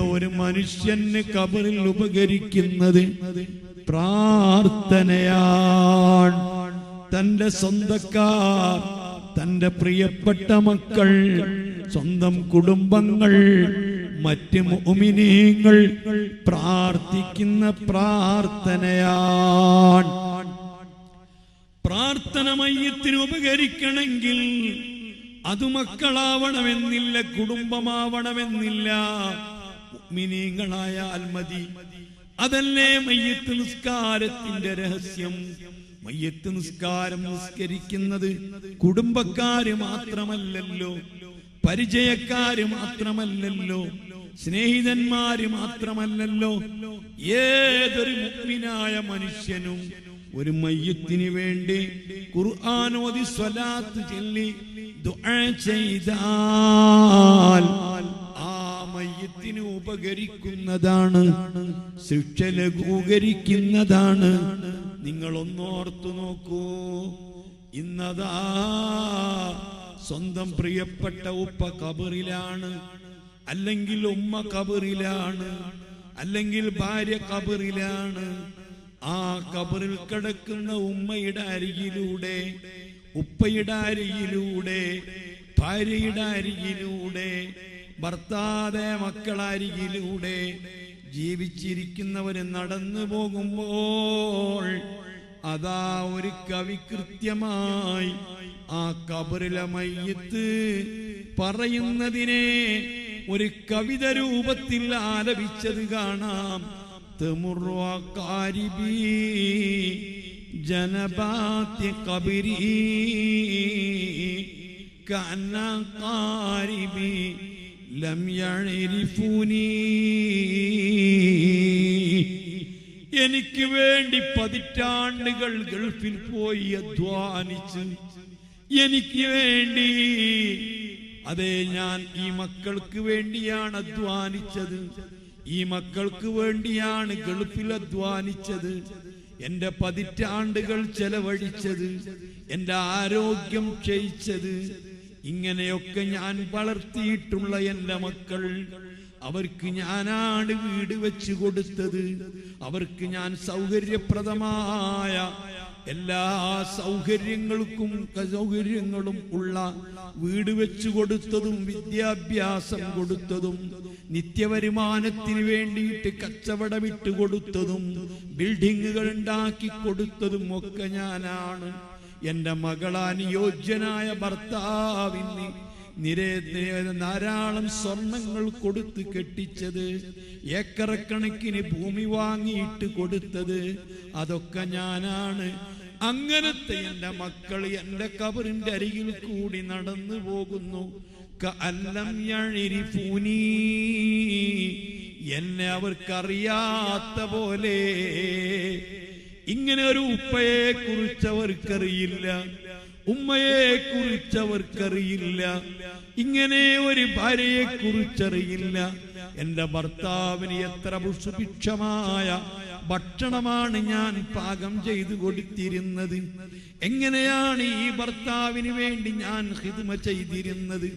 ഒരു മനുഷ്യന് കബറിൽ ഉപകരിക്കുന്നത് പ്രാർത്ഥനയാണ്. തന്റെ സ്വന്തക്കാർ തന്റെ പ്രിയപ്പെട്ട മക്കൾ സ്വന്തം കുടുംബങ്ങൾ മറ്റ് മുഅ്മിനീങ്ങൾ പ്രാർത്ഥിക്കുന്ന പ്രാർത്ഥനയാണ്. പ്രാർത്ഥന മയ്യത്തിന് ഉപകരിക്കണമെങ്കിൽ അത് മക്കളാവണമെന്നില്ല കുടുംബമാവണമെന്നില്ല. മുഅ്മിനീങ്ങളായാൽ മതി അതല്ലേ മയ്യത്ത് നിസ്കാരത്തിന്റെ രഹസ്യം? മയ്യത്ത് നിസ്കാരം നിസ്കരിക്കുന്നത് കുടുംബക്കാര് മാത്രമല്ലല്ലോ പരിചയക്കാര് മാത്രമല്ലല്ലോ സ്നേഹിതന്മാര് മാത്രമല്ലല്ലോ ഏതൊരു മുക്മിനായ മനുഷ്യനും ഒരു മയ്യത്തിന് വേണ്ടി ഖുർആാനോദി സ്വലാത്ത് ചൊല്ലി ദുആ ചെയ്താൽ മയ്യത്തിന് ഉപകരിക്കുന്നതാണ് ശിക്ഷ ലഘൂകരിക്കുന്നതാണ്. നിങ്ങൾ ഒന്നോർത്തു നോക്കൂ ഇന്നതാ സ്വന്തം പ്രിയപ്പെട്ട ഉപ്പ കബറിലാണ് അല്ലെങ്കിൽ ഉമ്മ കബറിലാണ് അല്ലെങ്കിൽ ഭാര്യ കബറിലാണ്. ആ കബറിൽ കിടക്കുന്ന ഉമ്മയുടെ അരികിലൂടെ ഉപ്പയുടെ അരികിലൂടെ ഭാര്യയുടെ അരികിലൂടെ ഭർത്താതെ മക്കളരികിലൂടെ ജീവിച്ചിരിക്കുന്നവർ നടന്നു പോകുമ്പോൾ അതാ ഒരു കവി കൃത്യമായി ആ കബറിലെ മയ്യത്ത് പറയുന്നതിനെ ഒരു കവിത രൂപത്തിൽ ആലപിച്ചത് കാണാം. തെമുർവാക്കാരിബി ജനപാത്യ കബിരി കനകാരിബി لم يعرفوني. എനിക്ക് വേണ്ടി പതിറ്റാണ്ടുകൾ ഗൾഫിൽ പോയി അധ്വാനിച്ച് എനിക്ക് വേണ്ടി അതെ ഞാൻ ഈ മക്കൾക്ക് വേണ്ടിയാണ് അധ്വാനിച്ചത്. ഈ മക്കൾക്ക് വേണ്ടിയാണ് ഗൾഫിൽ അധ്വാനിച്ചത്. എന്റെ പതിറ്റാണ്ടുകൾ ചെലവഴിച്ചത്. എന്റെ ആരോഗ്യം ക്ഷയിച്ചത്. ഇങ്ങനെയൊക്കെ ഞാൻ വളർത്തിയിട്ടുള്ള എന്റെ മക്കൾ. അവർക്ക് ഞാനാണ് വീട് വെച്ച് കൊടുത്തത്. അവർക്ക് ഞാൻ സൗകര്യപ്രദമായ എല്ലാ സൗകര്യങ്ങൾക്കും സൗകര്യങ്ങളും ഉള്ള വീട് വെച്ചു കൊടുത്തതും വിദ്യാഭ്യാസം കൊടുത്തതും നിത്യവരുമാനത്തിന് വേണ്ടിയിട്ട് കച്ചവടമിട്ട് കൊടുത്തതും ബിൽഡിങ്ങുകൾ ഉണ്ടാക്കി കൊടുത്തതും ഒക്കെ ഞാനാണ്. എന്റെ മകളാനുയോജ്യനായ ഭർത്താവിന് ധാരാളം സ്വർണങ്ങൾ കൊടുത്ത് കെട്ടിച്ചത് ഏക്കറക്കണക്കിന് ഭൂമി വാങ്ങിയിട്ട് കൊടുത്തത്. അതൊക്കെ ഞാനാണ്. അങ്ങനത്തെ എന്റെ മക്കൾ എന്റെ കബറിന്റെ അരികിൽ കൂടി നടന്നു പോകുന്നു. എന്നെ അവർക്കറിയാത്ത പോലെ ഇങ്ങനെ ഒരു ഉപ്പയെ കുറിച്ചവർക്കറിയില്ല ഉമ്മയെ കുറിച്ചവർക്കറിയില്ല ഇങ്ങനെ ഒരു ഭാര്യയെ കുറിച്ചറിയില്ല എന്റെ ഭർത്താവിന് എത്ര പുഷ്പിക്ഷമായ ഭക്ഷണമാണ് ഞാൻ പാകം ചെയ്തു കൊടുത്തിരുന്നത്. എങ്ങനെയാണ് ഈ ഭർത്താവിന് വേണ്ടി ഞാൻ ഹിദ്മ ചെയ്തിരുന്നത്?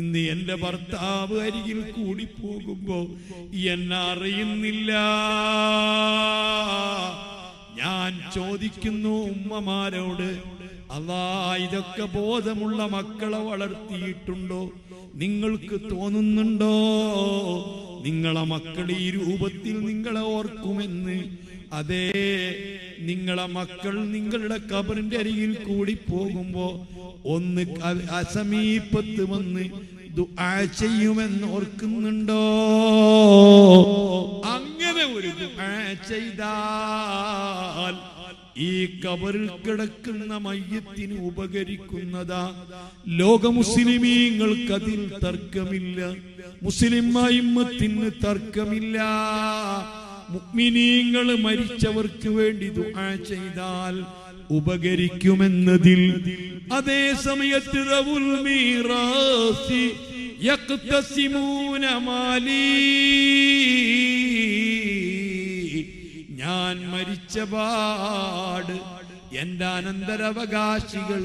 ഇന്ന് എന്റെ ഭർത്താവ് അരികിൽ കൂടി പോകുമ്പോ എന്നെ അറിയുന്നില്ല. ഞാൻ ചോദിക്കുന്നു ഉമ്മമാരോട് അല്ലാ ഇതൊക്കെ ബോധമുള്ള മക്കളെ വളർത്തിയിട്ടുണ്ടോ? നിങ്ങൾക്ക് തോന്നുന്നുണ്ടോ? നിങ്ങളെ മക്കൾ ഈ രൂപത്തിൽ നിങ്ങളെ ഓർക്കുമെന്ന്? അതേ നിങ്ങളെ മക്കൾ നിങ്ങളുടെ കബറിന്റെ അരികിൽ കൂടി പോകുമ്പോ ഒന്ന് അസമീപത്ത് വന്ന് ചെയ്യുമെന്ന് ഓർക്കുന്നുണ്ടോ? അങ്ങനെ ചെയ്താൽ ഈ കബറിൽ കിടക്കുന്ന മയ്യത്തിന് ഉപകരിക്കുന്നതാ. ലോക മുസ്ലിമീങ്ങൾക്ക് അതിൽ തർക്കമില്ല. മുസ്ലിം അയിമ്മത്തിന് തർക്കമില്ല. മുക്മിനീങ്ങൾ മരിച്ചവർക്ക് വേണ്ടി ദുആ ചെയ്താൽ ഉപകരിക്കുമെന്നതിൽ അതേ സമയത്ത് റവുൽ മീറാസി യഖ്തസിമൂന ഞാൻ മരിച്ച പാട്. എന്റെ അനന്തരാവകാശികൾ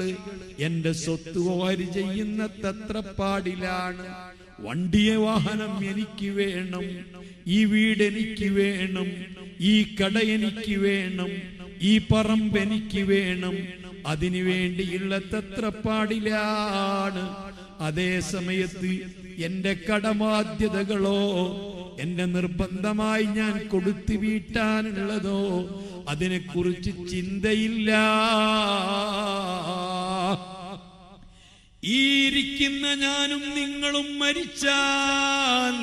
എന്റെ സ്വത്ത് ഓഹരി ചെയ്യുന്ന തത്രപ്പാടിലാണ്. വണ്ടിയെ വാഹനം എനിക്ക് വേണം ഈ വീട് എനിക്ക് വേണം ഈ കട എനിക്ക് വേണം ഈ പറമ്പ് എനിക്ക് വേണം. അതിനു വേണ്ടിയുള്ള തത്രപ്പാടിലാണ്. അതേ സമയത്ത് എന്റെ കടബാധ്യതകളോ എന്റെ നിർബന്ധമായി ഞാൻ കൊടുത്തു വീട്ടാനുള്ളതോ? അതിനെക്കുറിച്ച് ചിന്തയില്ല. ഈ ഇരിക്കുന്ന ഞാനും നിങ്ങളും മരിച്ചാൽ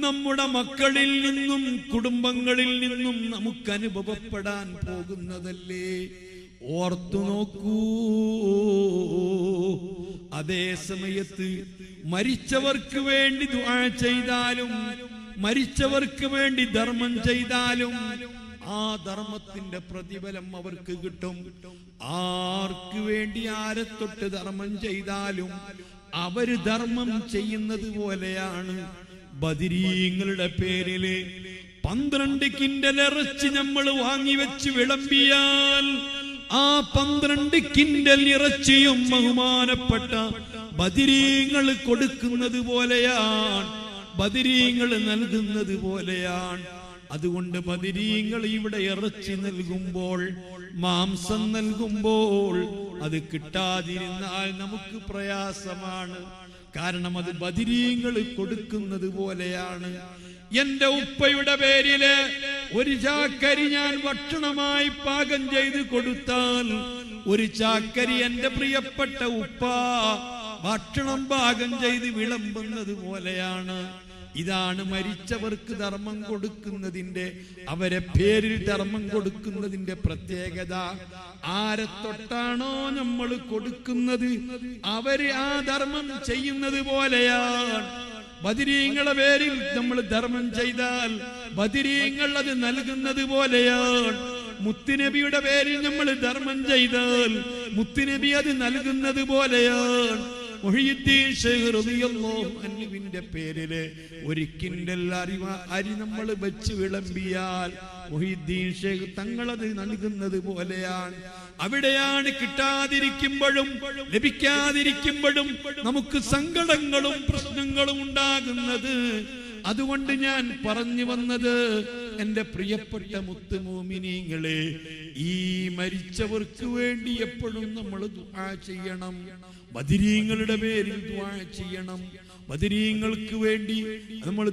നമ്മുടെ മക്കളിൽ നിന്നും കുടുംബങ്ങളിൽ നിന്നും നമുക്ക് അനുഭവപ്പെടാൻ പോകുന്നതല്ലേ? ഓർത്തു നോക്കൂ. അതേ സമയത്ത് മരിച്ചവർക്ക് വേണ്ടി ദുആ ചെയ്താലും മരിച്ചവർക്ക് വേണ്ടി ധർമ്മം ചെയ്താലും ആ ധർമ്മത്തിന്റെ പ്രതിഫലം അവർക്ക് കിട്ടും. ആർക്ക് വേണ്ടി ആരെ തൊട്ട് ധർമ്മം ചെയ്താലും അവർ ധർമ്മം ചെയ്യുന്നത് പോലെയാണ്. ബദിരീങ്ങളുടെ പേരിൽ പന്ത്രണ്ട് കിൻഡൽ ഇറച്ചി നമ്മൾ വാങ്ങിവെച്ച് വിളമ്പിയാൽ ആ പന്ത്രണ്ട് കിൻഡൽ ഇറച്ചിയും ബഹുമാനപ്പെട്ട ബദിരീങ്ങൾ കൊടുക്കുന്നത് പോലെയാണ്. ബദിരീങ്ങൾ നൽകുന്നത് പോലെയാണ്. അതുകൊണ്ട് ബദിരീങ്ങൾ ഇവിടെ ഇറച്ചി നൽകുമ്പോൾ മാംസം നൽകുമ്പോൾ അത് കിട്ടാതിരുന്നാൽ നമുക്ക് പ്രയാസമാണ്. കാരണം അത് ബദിരീങ്ങൾ കൊടുക്കുന്നത് പോലെയാണ്. എന്റെ ഉപ്പയുടെ പേരിൽ ഒരു ചാക്കരി ഞാൻ ഭക്ഷണമായി പാകം ചെയ്ത് കൊടുത്താൽ ഒരു ചാക്കരി എന്റെ പ്രിയപ്പെട്ട ഉപ്പ ഭക്ഷണം പാകം ചെയ്ത് വിളമ്പുന്നത് പോലെയാണ്. ഇതാണ് മരിച്ചവർക്ക് ധർമ്മം കൊടുക്കുന്നതിന്റെ അവരെ പേരിൽ ധർമ്മം കൊടുക്കുന്നതിന്റെ പ്രത്യേകത. ആരെ തൊട്ടാണോ നമ്മൾ കൊടുക്കുന്നത്? അവർ ആ ധർമ്മം ചെയ്യുന്നത് പോലെയാണ്. ബദിരീങ്ങളെ പേരിൽ നമ്മൾ ധർമ്മം ചെയ്താൽ ബദിരീങ്ങൾ അത് നൽകുന്നത് പോലെയാണ്. മുത്തുനബിയുടെ പേരിൽ നമ്മൾ ധർമ്മം ചെയ്താൽ മുത്തുനബി അത് നൽകുന്നത് പോലെയാണ്. അൻഹുവിന്റെ പേരിൽ ഒരു അറിവ അരി നമ്മൾ വെച്ച് വിളമ്പിയാൽ മൊഹീദ്ദീൻ ഷേഖ് തങ്ങളത് നൽകുന്നത് പോലെയാണ്. അവിടെയാണ് കിട്ടാതിരിക്കുമ്പോഴും ലഭിക്കാതിരിക്കുമ്പോഴും നമുക്ക് സങ്കടങ്ങളും പ്രശ്നങ്ങളും ഉണ്ടാകുന്നത്. അതുകൊണ്ട് ഞാൻ പറഞ്ഞു വന്നത് എന്റെ പ്രിയപ്പെട്ട മുത്തുമോമിനിങ്ങളെ ഈ മരിച്ചവർക്ക് വേണ്ടി എപ്പോഴും നമ്മൾ ദുആ ചെയ്യണം. ബദിരീങ്ങളുടെ പേരിൽ ചെയ്യണം. ബദിരീങ്ങൾക്ക് വേണ്ടി നമ്മൾ